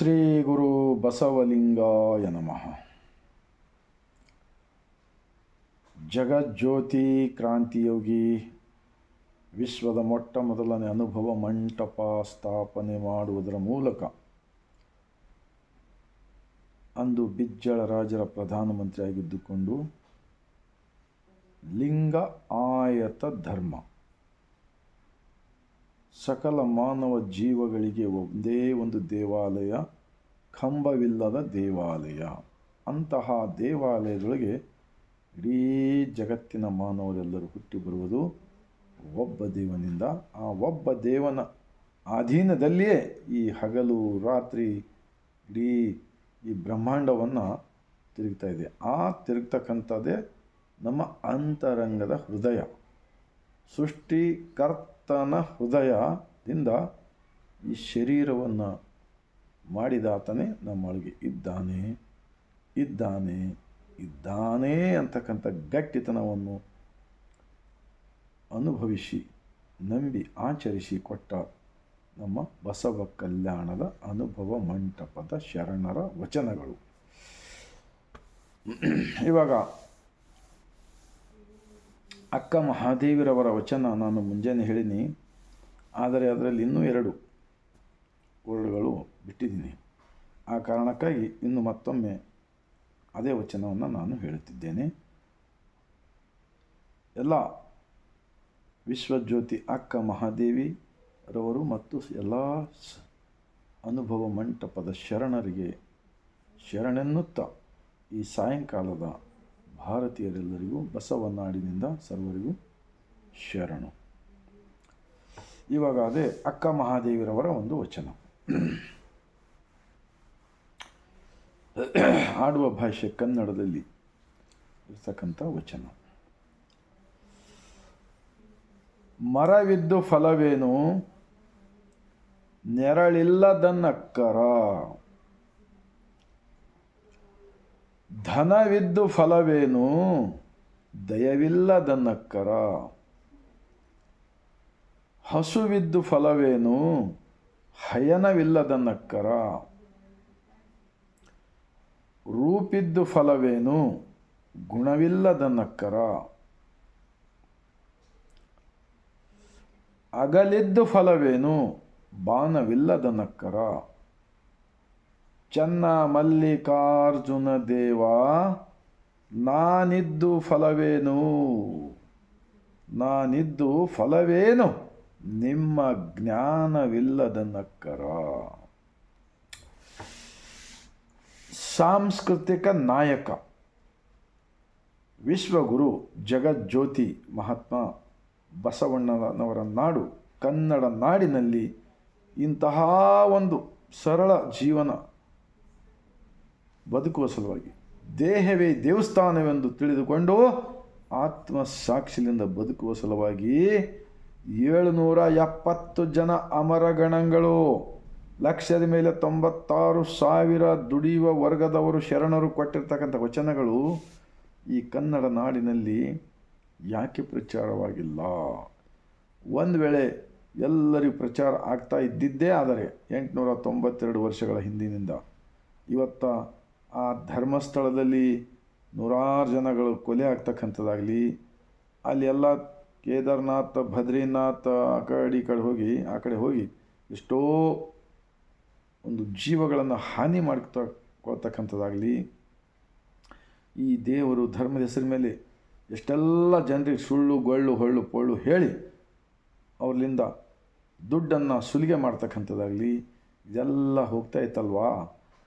ಶ್ರೀ ಗುರು ಬಸವಲಿಂಗಾಯ ನಮಃ. ಜಗಜ್ಯೋತಿ ಕ್ರಾಂತಿಯೋಗಿ, ವಿಶ್ವದ ಮೊಟ್ಟ ಮೊದಲನೇ ಅನುಭವ ಮಂಟಪ ಸ್ಥಾಪನೆ ಮಾಡುವುದರ ಮೂಲಕ ಅಂದು ಬಿಜ್ಜಳ ರಾಜರ ಪ್ರಧಾನಮಂತ್ರಿಯಾಗಿದ್ದುಕೊಂಡು ಲಿಂಗ ಆಯತ ಧರ್ಮ. ಸಕಲ ಮಾನವ ಜೀವಗಳಿಗೆ ಒಂದೇ ಒಂದು ದೇವಾಲಯ, ಕಂಬವಿಲ್ಲದ ದೇವಾಲಯ. ಅಂತಹ ದೇವಾಲಯದೊಳಗೆ ಇಡೀ ಜಗತ್ತಿನ ಮಾನವರೆಲ್ಲರೂ ಹುಟ್ಟಿ ಬರುವುದು ಒಬ್ಬ ದೇವನಿಂದ. ಆ ಒಬ್ಬ ದೇವನ ಅಧೀನದಲ್ಲಿಯೇ ಈ ಹಗಲು ರಾತ್ರಿ ಇಡೀ ಈ ಬ್ರಹ್ಮಾಂಡವನ್ನು ತಿರುಗ್ತಾ ಇದೆ. ಆ ತಿರುಗ್ತಕ್ಕಂಥದ್ದೇ ನಮ್ಮ ಅಂತರಂಗದ ಹೃದಯ. ಸೃಷ್ಟಿಕರ್ತನ ಹೃದಯದಿಂದ ಈ ಶರೀರವನ್ನು ಮಾಡಿದಾತನೇ ನಮ್ಮೊಳಗೆ ಇದ್ದಾನೆ ಇದ್ದಾನೆ ಇದ್ದಾನೆ ಅಂತಕ್ಕಂಥ ಗಟ್ಟಿತನವನ್ನು ಅನುಭವಿಸಿ, ನಂಬಿ, ಆಚರಿಸಿ ಕೊಟ್ಟ ನಮ್ಮ ಬಸವ ಕಲ್ಯಾಣದ ಅನುಭವ ಮಂಟಪದ ಶರಣರ ವಚನಗಳು. ಇವಾಗ ಅಕ್ಕ ಮಹಾದೇವಿರವರ ವಚನ ನಾನು ಮುಂಜಾನೆ ಹೇಳಿನಿ, ಆದರೆ ಅದರಲ್ಲಿ ಇನ್ನೂ ಎರಡು ವರ್ಡ್ಗಳು ಬಿಟ್ಟಿದ್ದೀನಿ ಆ ಕಾರಣಕ್ಕಾಗಿ ಇನ್ನು ಮತ್ತೊಮ್ಮೆ ಅದೇ ವಚನವನ್ನು ನಾನು ಹೇಳುತ್ತಿದ್ದೇನೆ. ಎಲ್ಲ ವಿಶ್ವಜ್ಯೋತಿ ಅಕ್ಕ ಮಹಾದೇವಿ ರವರು ಮತ್ತು ಎಲ್ಲ ಅನುಭವ ಮಂಟಪದ ಶರಣರಿಗೆ ಶರಣೆನ್ನುತ್ತಾ ಈ ಸಾಯಂಕಾಲದ ಭಾರತೀಯರೆಲ್ಲರಿಗೂ ಬಸವನಾಡಿನಿಂದ ಸರ್ವರಿಗೂ ಶರಣು. ಇವಾಗ ಅದೇ ಅಕ್ಕ ಮಹಾದೇವಿರವರ ಒಂದು ವಚನ. ಆಡುವ ಭಾಷೆ ಕನ್ನಡದಲ್ಲಿ ಇರ್ತಕ್ಕಂಥ ವಚನ. ಮರವಿದ್ದು ಫಲವೇನು? ನೆರಳಿಲ್ಲದನ್ನಕ್ಕರ ಧನವಿದ್ದು ಫಲವೇನು? ದಯವಿಲ್ಲದನ್ನಕ್ಕರ ಹಸುವಿದ್ದು ಫಲವೇನು? ಹಯನವಿಲ್ಲದನ್ನಕ್ಕರ ರೂಪಿದ್ದು ಫಲವೇನು? ಗುಣವಿಲ್ಲದನ್ನಕ್ಕರ ಅಗಲಿದ್ದು ಫಲವೇನು? ಬಾಣವಿಲ್ಲದನಕ್ಕರ ಚನ್ನ ಮಲ್ಲಿಕಾರ್ಜುನ ದೇವ, ನಾನಿದ್ದು ಫಲವೇನು? ನಾನಿದ್ದು ಫಲವೇನು? ನಿಮ್ಮ ಜ್ಞಾನವಿಲ್ಲದನಕ್ಕರ ಸಾಂಸ್ಕೃತಿಕ ನಾಯಕ, ವಿಶ್ವಗುರು ಜಗಜ್ಯೋತಿ ಮಹಾತ್ಮ ಬಸವಣ್ಣನವರ ನಾಡು ಕನ್ನಡ ನಾಡಿನಲ್ಲಿ ಇಂತಹ ಒಂದು ಸರಳ ಜೀವನ ಬದುಕುವ ಸಲುವಾಗಿ. ದೇಹವೇ ದೇವಸ್ಥಾನವೆಂದು ತಿಳಿದುಕೊಂಡು ಆತ್ಮ ಸಾಕ್ಷಿಯಿಂದ ಬದುಕುವ ಸಲುವಾಗಿ ಏಳುನೂರ ಎಪ್ಪತ್ತು ಜನ ಅಮರಗಣಗಳು ಲಕ್ಷದ ಮೇಲೆ ತೊಂಬತ್ತಾರು ಸಾವಿರ ದುಡಿಯುವ ವರ್ಗದವರು ಶರಣರು ಕೊಟ್ಟಿರ್ತಕ್ಕಂಥ ವಚನಗಳು ಈ ಕನ್ನಡ ನಾಡಿನಲ್ಲಿ ಯಾಕೆ ಪ್ರಚಾರವಾಗಿಲ್ಲ? ಒಂದು ವೇಳೆ ಎಲ್ಲರಿಗೂ ಪ್ರಚಾರ ಆಗ್ತಾ ಇದ್ದಿದ್ದೇ ಆದರೆ ಎಂಟುನೂರ ತೊಂಬತ್ತೆರಡು ವರ್ಷಗಳ ಹಿಂದಿನಿಂದ ಇವತ್ತ ಆ ಧರ್ಮಸ್ಥಳದಲ್ಲಿ ನೂರಾರು ಜನಗಳು ಕೊಲೆ ಆಗ್ತಕ್ಕಂಥದ್ದಾಗಲಿ, ಅಲ್ಲಿ ಎಲ್ಲ ಕೇದಾರ್ನಾಥ್ ಬದ್ರಿನಾಥ್ ಆ ಕಡೆ ಈ ಕಡೆ ಹೋಗಿ, ಆ ಕಡೆ ಹೋಗಿ ಎಷ್ಟೋ ಒಂದು ಜೀವಗಳನ್ನು ಹಾನಿ ಮಾಡ್ಕೊಳ್ತಕ್ಕಂಥದ್ದಾಗಲಿ ಈ ದೇವರು ಧರ್ಮದ ಹೆಸರ ಮೇಲೆ ಎಷ್ಟೆಲ್ಲ ಜನರಿಗೆ ಸುಳ್ಳು, ಗೊಳ್ಳು, ಹೊಳ್ಳು, ಪೊಳ್ಳು ಹೇಳಿ ಅವ್ರಲ್ಲಿಂದ ದುಡ್ಡನ್ನು ಸುಲಿಗೆ ಮಾಡ್ತಕ್ಕಂಥದ್ದಾಗಲಿ, ಇದೆಲ್ಲ ಹೋಗ್ತಾ ಇತ್ತಲ್ವಾ?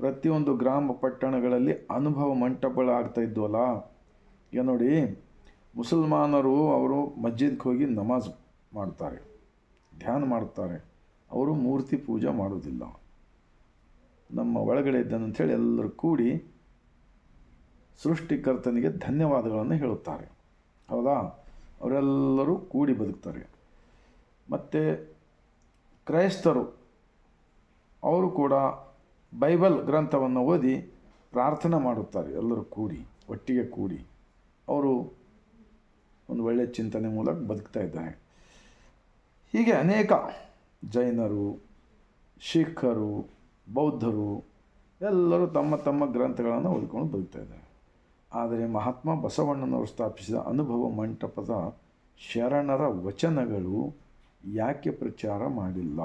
ಪ್ರತಿಯೊಂದು ಗ್ರಾಮ ಪಟ್ಟಣಗಳಲ್ಲಿ ಅನುಭವ ಮಂಟಪಗಳು ಆಗ್ತಾ ಇದ್ವಲ್ಲ? ಈಗ ನೋಡಿ, ಮುಸಲ್ಮಾನರು ಅವರು ಮಸ್ಜಿದ್ಗೆ ಹೋಗಿ ನಮಾಜ್ ಮಾಡ್ತಾರೆ, ಧ್ಯಾನ ಮಾಡ್ತಾರೆ. ಅವರು ಮೂರ್ತಿ ಪೂಜೆ ಮಾಡೋದಿಲ್ಲ. ನಮ್ಮ ಒಳಗಡೆ ಇದ್ದಂಥೇಳಿ ಎಲ್ಲರೂ ಕೂಡಿ ಸೃಷ್ಟಿಕರ್ತನಿಗೆ ಧನ್ಯವಾದಗಳನ್ನು ಹೇಳುತ್ತಾರೆ. ಹೌದಾ? ಅವರೆಲ್ಲರೂ ಕೂಡಿ ಬದುಕ್ತಾರೆ. ಮತ್ತು ಕ್ರೈಸ್ತರು, ಅವರು ಕೂಡ ಬೈಬಲ್ ಗ್ರಂಥವನ್ನು ಓದಿ ಪ್ರಾರ್ಥನೆ ಮಾಡುತ್ತಾರೆ, ಎಲ್ಲರೂ ಕೂಡಿ, ಒಟ್ಟಿಗೆ ಕೂಡಿ. ಅವರು ಒಂದು ಒಳ್ಳೆಯ ಚಿಂತನೆ ಮೂಲಕ ಬದುಕ್ತಾ ಇದ್ದಾರೆ. ಹೀಗೆ ಅನೇಕ ಜೈನರು ಶಿಖರು ಬೌದ್ಧರು ಎಲ್ಲರೂ ತಮ್ಮ ತಮ್ಮ ಗ್ರಂಥಗಳನ್ನು ಓದ್ಕೊಂಡು ಬದುಕ್ತಾ ಇದ್ದಾರೆ. ಆದರೆ ಮಹಾತ್ಮ ಬಸವಣ್ಣನವರು ಸ್ಥಾಪಿಸಿದ ಅನುಭವ ಮಂಟಪದ ಶರಣರ ವಚನಗಳು ಯಾಕೆ ಪ್ರಚಾರ ಮಾಡಿಲ್ಲ?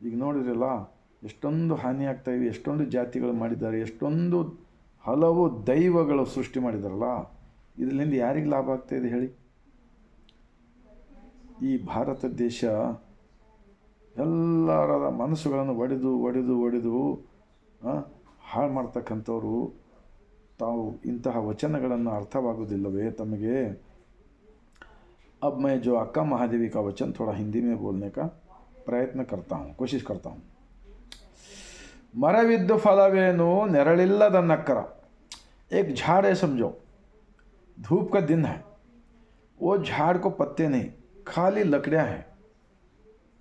ಈಗ ನೋಡಿದ್ರಲ್ಲ, ಎಷ್ಟೊಂದು ಹಾನಿ ಹಾನಿಯಾಗ್ತಾಯಿದೆ ಎಷ್ಟೊಂದು ಜಾತಿಗಳು ಮಾಡಿದ್ದಾರೆ, ಎಷ್ಟೊಂದು ಹಲವು ದೈವಗಳು ಸೃಷ್ಟಿ ಮಾಡಿದಾರಲ್ಲ ಇದರಿಂದ ಯಾರಿಗೆ ಲಾಭ ಆಗ್ತಾಯಿದೆ ಹೇಳಿ? ಈ ಭಾರತ ದೇಶ ಎಲ್ಲರ ಮನಸ್ಸುಗಳನ್ನು ಒಡೆದು ಒಡೆದು ಒಡೆದು ಹಾಳು ಮಾಡ್ತಕ್ಕಂಥವ್ರು, ತಾವು ಇಂತಹ ವಚನಗಳನ್ನು ಅರ್ಥವಾಗುವುದಿಲ್ಲವೇ ತಮಗೆ? ಅಬ್ ಜೋ ಅಕ್ಕ ಮಹಾದೇವಿ ಕಾ ವಚನ, ಥೋಡಾ ಹಿಂದಿ ಮೇ प्रयत्न करता हूँ कोशिश करता हूँ ಮರವಿದ್ದು ಫಲವೇನು ನೆರಳಿಲ್ಲದ ನಕ್ಕರ एक झाड़ है समझो धूप का दिन है वो झाड़ को पत्ते नहीं खाली लकड़ियाँ हैं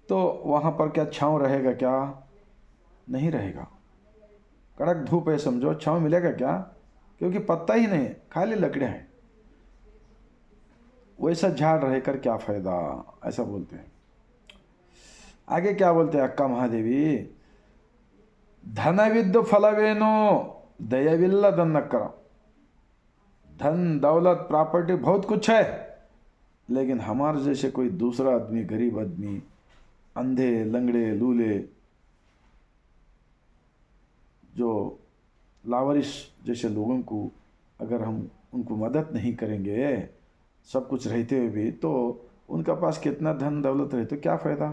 तो वहाँ पर क्या छाँव रहेगा क्या नहीं रहेगा कड़क धूप है समझो छाँव मिलेगा क्या क्योंकि पत्ता ही नहीं है खाली लकड़ियाँ हैं वैसा झाड़ रहकर क्या फायदा ऐसा बोलते हैं आगे क्या बोलते हैं? अक्का महादेवी। धनविद्ध फलवेनो, दयाविल्ला धन न करो धन, दौलत, प्रॉपर्टी बहुत कुछ है, लेकिन हमारे जैसे कोई दूसरा आदमी, गरीब आदमी, अंधे, लंगड़े, लूले, जो लावरिश जैसे लोगों को अगर हम उनको मदद नहीं करेंगे, सब कुछ रहते हुए भी तो उनका पास कितना धन, दौलत रहे तो क्या फ़ायदा?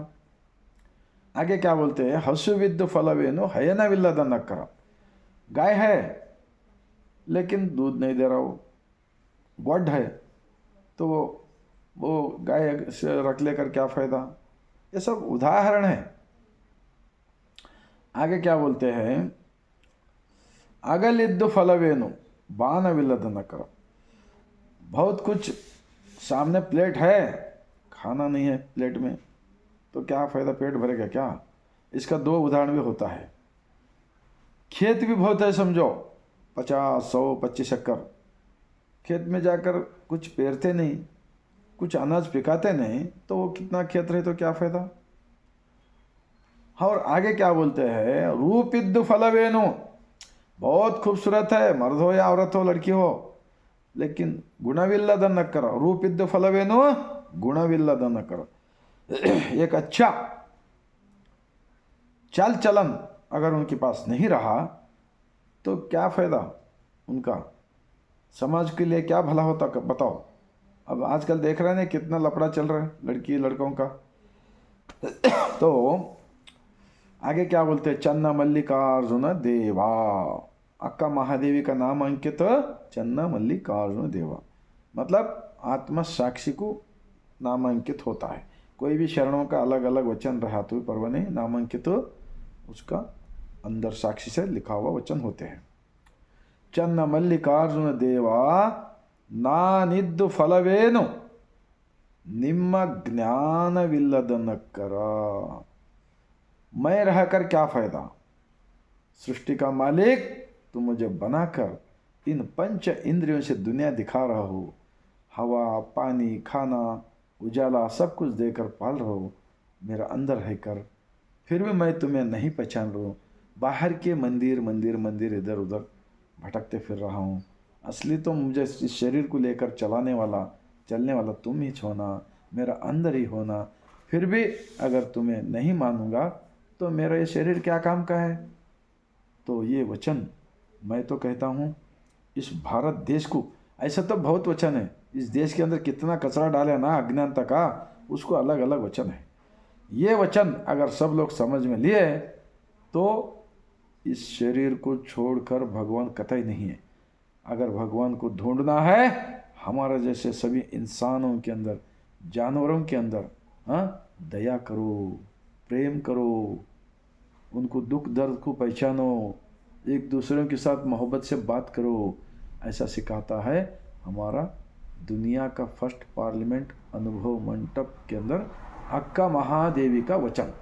आगे क्या बोलते हैं हसुविद्ध फलवेनु हयनविल्लद नकर गाय है लेकिन दूध नहीं दे रहा वो गॉड है तो वो गाय से रख लेकर क्या फ़ायदा ये सब उदाहरण है आगे क्या बोलते हैं अगलिद फलवेनु बानविल्लद नकर बहुत कुछ सामने प्लेट है खाना नहीं है प्लेट में तो क्या फ़ायदा पेट भरेगा क्या? इसका दो उदाहरण भी होता है। खेत भी बहुत है, समझो। पचास, सौ, पच्चीस शक्कर खेत में जाकर कुछ पेरते नहीं, कुछ अनाज पिकाते नहीं तो वो कितना खेत रहे तो क्या फ़ायदा? और आगे क्या बोलते हैं? रूपिद फलवेनु। बहुत खूबसूरत है, मर्द हो या औरत हो, लड़की हो। लेकिन गुणविल्लदन्न करो। रूपिद फलवेनु गुणविल्ला गुणविल्लदन्न करो। एक अच्छा चाल चलन अगर उनके पास नहीं रहा तो क्या फ़ायदा उनका? समाज के लिए क्या भला होता बताओ। अब आजकल देख रहे हैं कितना लपड़ा चल रहा है लड़की लड़कों का। तो आगे क्या बोलते हैं? चन्ना मल्लिकार्जुन देवा। अक्का महादेवी का नाम अंकित, चन्ना मल्लिकार्जुन देवा। मतलब आत्मा साक्षी को नामांकित होता है। कोई भी शरणों का अलग अलग वचन रहा तो भी परवा नहीं नामांकित उसका अंदर साक्षी से लिखा हुआ वचन होते हैं ಚನ್ನ ಮಲ್ಲಿಕಾರ್ಜುನ ದೇವ ನಾನಿದ್ದು ಫಲವೇನು ನಿಮ್ಮ ಜ್ಞಾನವಿಲ್ಲದ ನಕ್ಕರ मैं रहकर क्या फायदा सृष्टि का मालिक तुम मुझे बनाकर इन पंच इंद्रियों से दुनिया दिखा रहा हो हवा पानी खाना उजाला सब कुछ देकर पाल रहा, मेरा अंदर है रहकर फिर भी मैं तुम्हें नहीं पहचान रहा बाहर के मंदिर मंदिर मंदिर इधर उधर भटकते फिर रहा हूँ। असली तो मुझे इस शरीर को लेकर चलाने वाला, चलने वाला तुम ही छोना मेरा अंदर ही होना फिर भी अगर तुम्हें नहीं मानूँगा तो मेरा ये शरीर क्या काम का है? तो ये वचन मैं तो कहता हूँ, इस भारत देश को, ऐसा तो बहुत वचन है। इस देश के अंदर कितना कचरा डाले ना अज्ञानता का, उसको अलग अलग वचन है। ये वचन अगर सब लोग समझ में लिए तो इस शरीर को छोड़कर भगवान कतई नहीं है। अगर भगवान को ढूंढना है, हमारे जैसे सभी इंसानों के अंदर, जानवरों के अंदर हाँ दया करो, प्रेम करो, उनको दुख दर्द को पहचानो, एक दूसरे के साथ मोहब्बत से बात करो, ऐसा सिखाता है हमारा दुनिया का फ़र्स्ट पार्लियामेंट अनुभव मंडप के अंदर अक्का महादेवी का वचन।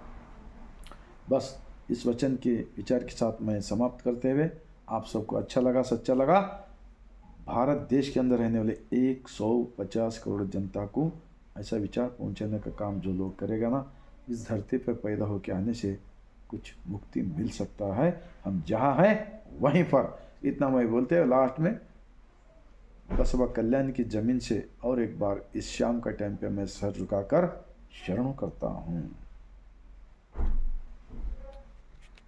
बस इस वचन के विचार के साथ मैं समाप्त करते हुए आप सबको अच्छा लगा, सच्चा लगा। भारत देश के अंदर रहने वाले एक सौ पचास करोड़ जनता को ऐसा विचार पहुँचाने का काम जो लोग करेगा ना, इस धरती पर पैदा होकर आने से कुछ मुक्ति मिल सकता है। हम जहाँ हैं, वहीं पर। इतना मैं बोलते हैं लास्ट में बसवा कल्याण की ज़मीन से और एक बार इस शाम का टाइम पे मैं सर झुकाकर शरण करता हूँ।